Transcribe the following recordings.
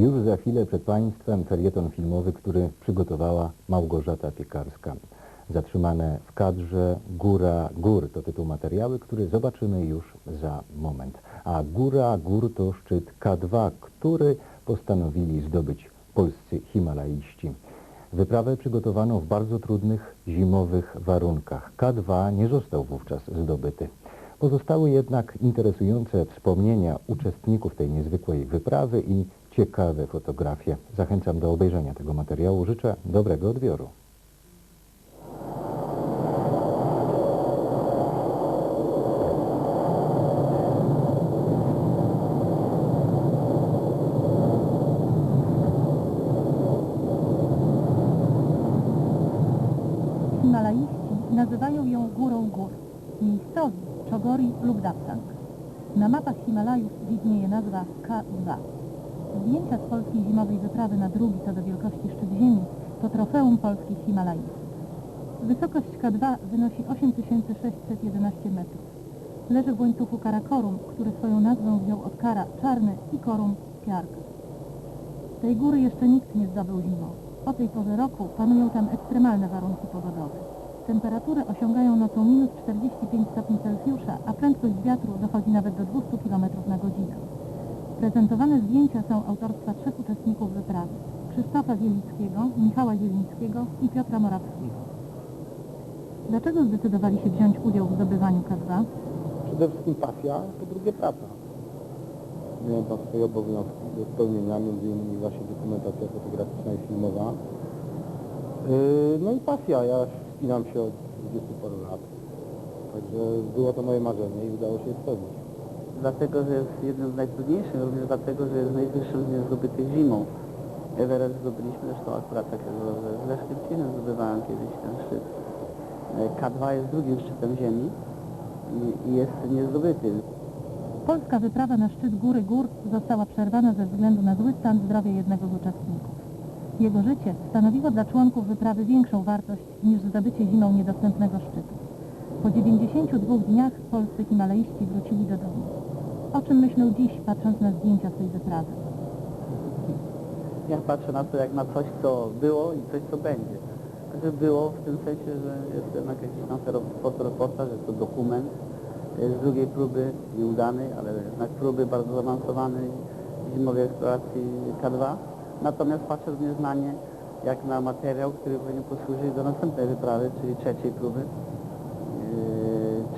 Już za chwilę przed Państwem felieton filmowy, który przygotowała Małgorzata Piekarska. Zatrzymane w kadrze Góra Gór to tytuł materiały, który zobaczymy już za moment. A Góra Gór to szczyt K2, który postanowili zdobyć polscy Himalaiści. Wyprawę przygotowano w bardzo trudnych zimowych warunkach. K2 nie został wówczas zdobyty. Pozostały jednak interesujące wspomnienia uczestników tej niezwykłej wyprawy i ciekawe fotografie. Zachęcam do obejrzenia tego materiału. Życzę dobrego odbioru. Himalaiści nazywają ją górą gór, miejscowi Czogori lub Dapsang. Na mapach Himalajów widnieje nazwa K2. Zdjęcia z polskiej zimowej wyprawy na drugi co do wielkości szczyt ziemi to trofeum polskich Himalajów. Wysokość K2 wynosi 8611 metrów. Leży w łańcuchu Karakorum, który swoją nazwę wziął od Kara czarny i Korum piarg. Tej góry jeszcze nikt nie zdobył zimą. O tej porze roku panują tam ekstremalne warunki pogodowe. Temperatury osiągają nocą minus 45 stopni Celsjusza, a prędkość wiatru dochodzi nawet do 200 km na godzinę. Prezentowane zdjęcia są autorstwa trzech uczestników wyprawy. Krzysztofa Zielickiego, Michała Zielińskiego i Piotra Morawskiego. Dlaczego zdecydowali się wziąć udział w zdobywaniu K2? Przede wszystkim pasja, po drugie praca. Miałem tam swoje obowiązki do spełnienia, innymi właśnie dokumentacja fotograficzna i filmowa. Yy, No i pasja, ja wspinam się od 20 paru lat. Także było to moje marzenie i udało się spełnić. Dlatego, że jest jednym z najtrudniejszych, również dlatego, że jest najwyższym z zdobytych zimą. Everest zdobyliśmy zresztą akurat tak jak z Leszkiem Cinem zdobywałem kiedyś ten szczyt. E, K2 jest drugim szczytem ziemi i jest niezdobyty. Polska wyprawa na szczyt Góry Gór została przerwana ze względu na zły stan zdrowia jednego z uczestników. Jego życie stanowiło dla członków wyprawy większą wartość niż zdobycie zimą niedostępnego szczytu. Po 92 dniach polscy himalaiści wrócili do domu. O czym myślą dziś, patrząc na zdjęcia tej wyprawy? Ja patrzę na to jak na coś, co było i coś, co będzie. Także było w tym sensie, że jest jednak jakiś tam fotoreportaż, jest to dokument z drugiej próby, nieudany, ale jednak próby bardzo zaawansowanej zimowej eksploracji K2. Natomiast patrzę również na nie jak na materiał, który powinien posłużyć do następnej wyprawy, czyli trzeciej próby.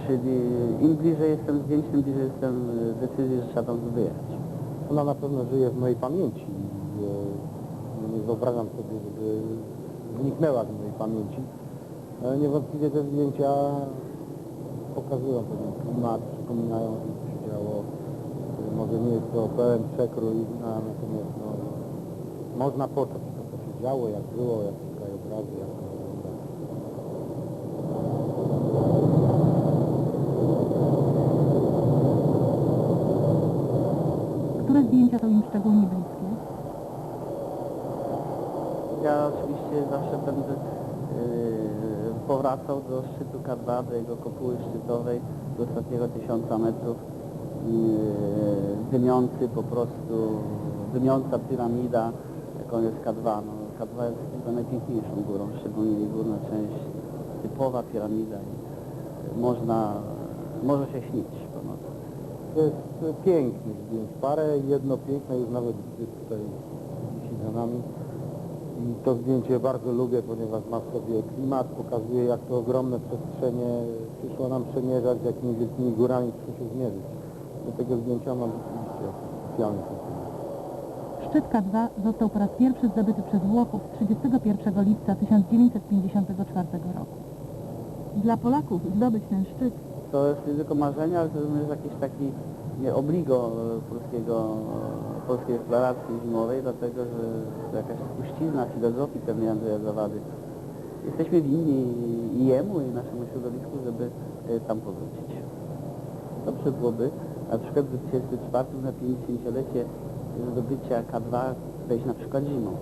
Czyli im bliżej jestem zdjęć, tym bliżej jestem e, decyzji, że trzeba tam wyjechać. Ona na pewno żyje w mojej pamięci. e, no Nie wyobrażam sobie, żeby zniknęła z mojej pamięci. Ale niewątpliwie te zdjęcia pokazują pewien klimat, przypominają co się działo. E, Może nie jest to pełen przekrój, no, natomiast no, można poczuć to, co się działo, jak było, jakie krajobrazy, jak to wygląda. Które zdjęcia są im szczególnie bliskie? Ja oczywiście zawsze będę yy, powracał do szczytu K2, do jego kopuły szczytowej, do ostatniego tysiąca metrów. Yy, dymiący po prostu, dymiąca piramida, jaką jest K2. No, K2 jest chyba najpiękniejszą górą, szczególnie jej górna część, typowa piramida. I można, może się śnić po nocy. To jest pięknych zdjęć, parę, jedno piękne już nawet tutaj wisi za nami. I to zdjęcie bardzo lubię, ponieważ ma w sobie klimat, pokazuje jak to ogromne przestrzenie przyszło nam przemierzać, z jakimi wielkimi górami przyszło się zmierzyć. Do tego zdjęcia mam rzeczywiście specjalny. Szczyt K2 został po raz pierwszy zdobyty przez Włochów 31 lipca 1954 roku. Dla Polaków zdobyć ten szczyt To jest nie tylko marzenie, ale to jest jakiś taki nie, obligo e, polskiego, e, polskiej eksploracji zimowej, dlatego że to jakaś spuścizna filozofii pewnej Andrzeja Zawady. Jesteśmy winni i jemu, i naszemu środowisku, żeby e, tam powrócić. Dobrze byłoby na przykład w 34 na 50-lecie zdobycia K2 wejść na przykład zimą.